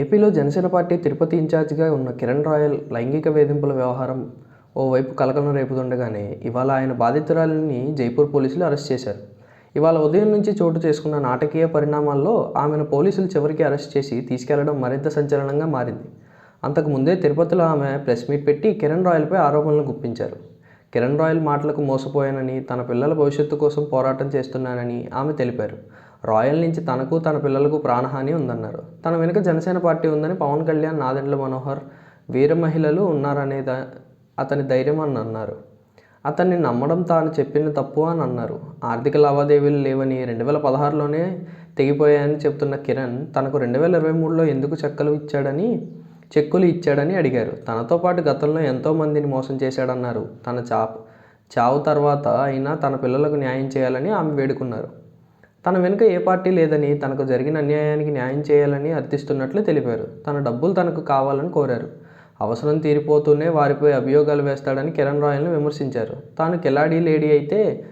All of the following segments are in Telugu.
ఏపీలో జనసేన పార్టీ తిరుపతి ఇన్ఛార్జిగా ఉన్న కిరణ్ రాయల్ లైంగిక వేధింపుల వ్యవహారం ఓవైపు కలకలం రేపుతుండగానే ఇవాళ ఆయన బాధితురాలిని జైపూర్ పోలీసులు అరెస్ట్ చేశారు. ఇవాళ ఉదయం నుంచి చోటు చేసుకున్న నాటకీయ పరిణామాల్లో ఆమెను పోలీసులు చివరికి అరెస్ట్ చేసి తీసుకెళ్ళడం మరింత సంచలనంగా మారింది. అంతకు ముందే తిరుపతిలో ఆమె ప్రెస్ మీట్ పెట్టి కిరణ్ రాయల్పై ఆరోపణలు గుప్పించారు. కిరణ్ రాయల్ మాటలకు మోసపోయానని తన పిల్లల భవిష్యత్తు కోసం పోరాటం చేస్తున్నానని ఆమె తెలిపారు. రాయల్ నుంచి తనకు తన పిల్లలకు ప్రాణహాని ఉందన్నారు. తన వెనుక జనసేన పార్టీ ఉందని పవన్ కళ్యాణ్ నాదెండ్ల మనోహర్ వీర మహిళలు ఉన్నారనే దా అతని ధైర్యం అని అన్నారు. అతన్ని నమ్మడం తాను చెప్పిన తప్పు అని అన్నారు. ఆర్థిక లావాదేవీలు లేవని రెండు వేల పదహారులోనే తెగిపోయాయని చెప్తున్న కిరణ్ తనకు రెండు వేల ఇరవై మూడులో ఎందుకు చెక్కలు ఇచ్చాడని చెక్కులు ఇచ్చాడని అడిగారు. తనతో పాటు గతంలో ఎంతో మందిని మోసం చేశాడన్నారు. తన చాప్ చావు తర్వాత అయినా తన పిల్లలకు న్యాయం చేయాలని ఆమె వేడుకున్నారు. తన వెనుక ఏ పార్టీ లేదని తనకు జరిగిన అన్యాయానికి న్యాయం చేయాలని అర్థిస్తున్నట్లు తెలిపారు. తన డబ్బులు తనకు కావాలని కోరారు. అవసరం తీరిపోతూనే వారిపై అభియోగాలు వేస్తాడని కిరణ్ రాయల్ను విమర్శించారు. తాను కిలాడీ లేడీ అయితే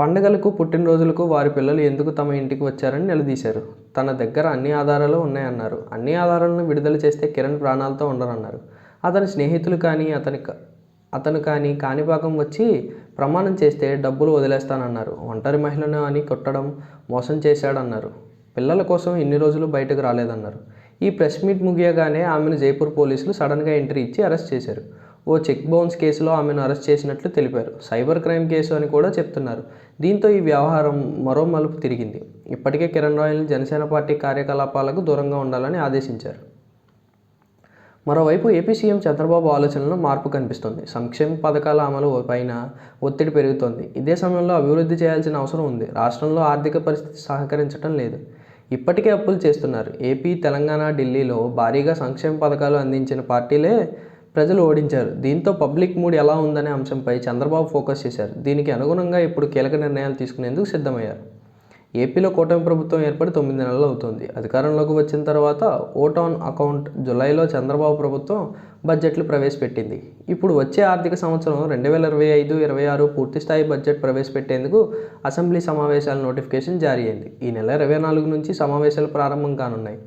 పండగలకు పుట్టినరోజులకు వారి పిల్లలు ఎందుకు తమ ఇంటికి వచ్చారని నిలదీశారు. తన దగ్గర అన్ని ఆధారాలు ఉన్నాయన్నారు. అన్ని ఆధారాలను విడుదల చేస్తే కిరణ్ ప్రాణాలతో ఉండరన్నారు. అతని స్నేహితులు కానీ అతని క- అతను కానీ కాణిపాకం వచ్చి ప్రమాణం చేస్తే డబ్బులు వదిలేస్తానన్నారు. ఒంటరి మహిళను అని కొట్టడం మోసం చేశాడన్నారు. పిల్లల కోసం ఇన్ని రోజులు బయటకు రాలేదన్నారు. ఈ ప్రెస్ మీట్ ముగియగానే ఆమెను జైపూర్ పోలీసులు సడన్గా ఎంట్రీ ఇచ్చి అరెస్ట్ చేశారు. ఓ చెక్ బౌన్స్ కేసులో ఆమెను అరెస్ట్ చేసినట్లు తెలిపారు. సైబర్ క్రైమ్ కేసు అని కూడా చెప్తున్నారు. దీంతో ఈ వ్యవహారం మరో మలుపు తిరిగింది. ఇప్పటికే కిరణ్ రాయల్ని జనసేన పార్టీ కార్యకలాపాలకు దూరంగా ఉండాలని ఆదేశించారు. మరోవైపు ఏపీ సీఎం చంద్రబాబు ఆలోచనలో మార్పు కనిపిస్తుంది. సంక్షేమ పథకాల అమలు పైన ఒత్తిడి పెరుగుతోంది. ఇదే సమయంలో అభివృద్ధి చేయాల్సిన అవసరం ఉంది. రాష్ట్రంలో ఆర్థిక పరిస్థితి సహకరించడం లేదు. ఇప్పటికే అప్పులు చేస్తున్నారు. ఏపీ తెలంగాణ ఢిల్లీలో భారీగా సంక్షేమ పథకాలు అందించిన పార్టీలే ప్రజలు ఓడించారు. దీంతో పబ్లిక్ మూడ్ ఎలా ఉందనే అంశంపై చంద్రబాబు ఫోకస్ చేశారు. దీనికి అనుగుణంగా ఇప్పుడు కీలక నిర్ణయాలు తీసుకునేందుకు సిద్ధమయ్యారు. ఏపీలో కూటమి ప్రభుత్వం ఏర్పడి తొమ్మిది నెలలు అవుతుంది. అధికారంలోకి వచ్చిన తర్వాత ఓట్ ఆన్ అకౌంట్ జులైలో చంద్రబాబు ప్రభుత్వం బడ్జెట్లు ప్రవేశపెట్టింది. ఇప్పుడు వచ్చే ఆర్థిక సంవత్సరం రెండు వేల ఇరవై ఐదు ఇరవై ఆరు పూర్తిస్థాయి బడ్జెట్ ప్రవేశపెట్టేందుకు అసెంబ్లీ సమావేశాల నోటిఫికేషన్ జారీ అయింది. ఈ నెల ఇరవై నాలుగు నుంచి సమావేశాలు ప్రారంభం కానున్నాయి.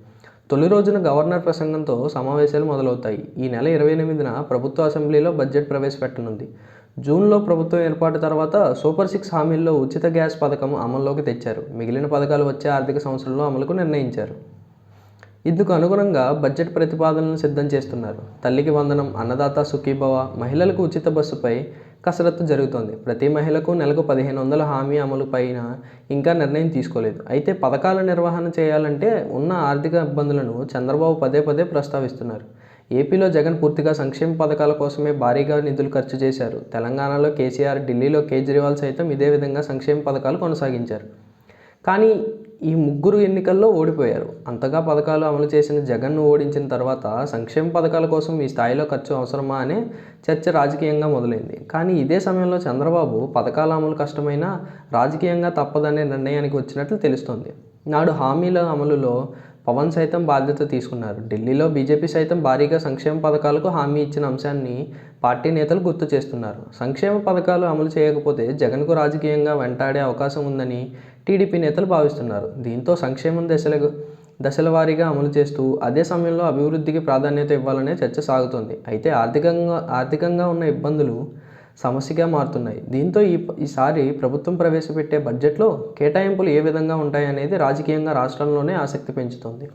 తొలి రోజున గవర్నర్ ప్రసంగంతో సమావేశాలు మొదలవుతాయి. ఈ నెల ఇరవై ఎనిమిదిన ప్రభుత్వ అసెంబ్లీలో బడ్జెట్ ప్రవేశపెట్టనుంది. జూన్లో ప్రభుత్వం ఏర్పాటు తర్వాత సూపర్ సిక్స్ హామీల్లో ఉచిత గ్యాస్ పథకం అమల్లోకి తెచ్చారు. మిగిలిన పథకాలు వచ్చే ఆర్థిక సంవత్సరంలో అమలుకు నిర్ణయించారు. ఇందుకు అనుగుణంగా బడ్జెట్ ప్రతిపాదనలను సిద్ధం చేస్తున్నారు. తల్లికి వందనం అన్నదాత సుఖీభవ మహిళలకు ఉచిత బస్సుపై కసరత్తు జరుగుతోంది. ప్రతి మహిళకు నెలకు పదిహేను వందల హామీ అమలు పైన ఇంకా నిర్ణయం తీసుకోలేదు. అయితే పథకాల నిర్వహణ చేయాలంటే ఉన్న ఆర్థిక ఇబ్బందులను చంద్రబాబు పదే పదే ప్రస్తావిస్తున్నారు. ఏపీలో జగన్ పూర్తిగా సంక్షేమ పథకాల కోసమే భారీగా నిధులు ఖర్చు చేశారు. తెలంగాణలో కేసీఆర్ ఢిల్లీలో కేజ్రీవాల్ సైతం ఇదే విధంగా సంక్షేమ పథకాలు కొనసాగించారు. కానీ ఈ ముగ్గురు ఎన్నికల్లో ఓడిపోయారు. అంతగా పథకాలు అమలు చేసిన జగన్ను ఓడించిన తర్వాత సంక్షేమ పథకాల కోసం ఈ స్థాయిలో ఖర్చు అవసరమా అనే చర్చ రాజకీయంగా మొదలైంది. కానీ ఇదే సమయంలో చంద్రబాబు పథకాల అమలు కష్టమైనా రాజకీయంగా తప్పదనే నిర్ణయానికి వచ్చినట్లు తెలుస్తోంది. నాడు హామీల అమలులో పవన్ సైతం బాధ్యత తీసుకున్నారు. ఢిల్లీలో బీజేపీ సైతం భారీగా సంక్షేమ పథకాలకు హామీ ఇచ్చిన అంశాన్ని పార్టీ నేతలు గుర్తు చేస్తున్నారు. సంక్షేమ పథకాలు అమలు చేయకపోతే జగన్కు రాజకీయంగా వెంటాడే అవకాశం ఉందని టీడీపీ నేతలు భావిస్తున్నారు. దీంతో సంక్షేమం దశలకు దశల వారీగా అమలు చేస్తూ అదే సమయంలో అభివృద్ధికి ప్రాధాన్యత ఇవ్వాలనే చర్చ సాగుతోంది. అయితే ఆర్థికంగా ఆర్థికంగా ఉన్న ఇబ్బందులు సమస్యగా మారుతున్నాయి. దీంతో ఈ ఈసారి ప్రభుత్వం ప్రవేశపెట్టే బడ్జెట్లో కేటాయింపులు ఏ విధంగా ఉంటాయనేది రాజకీయంగా రాష్ట్రంలోనే ఆసక్తి పెంచుతోంది.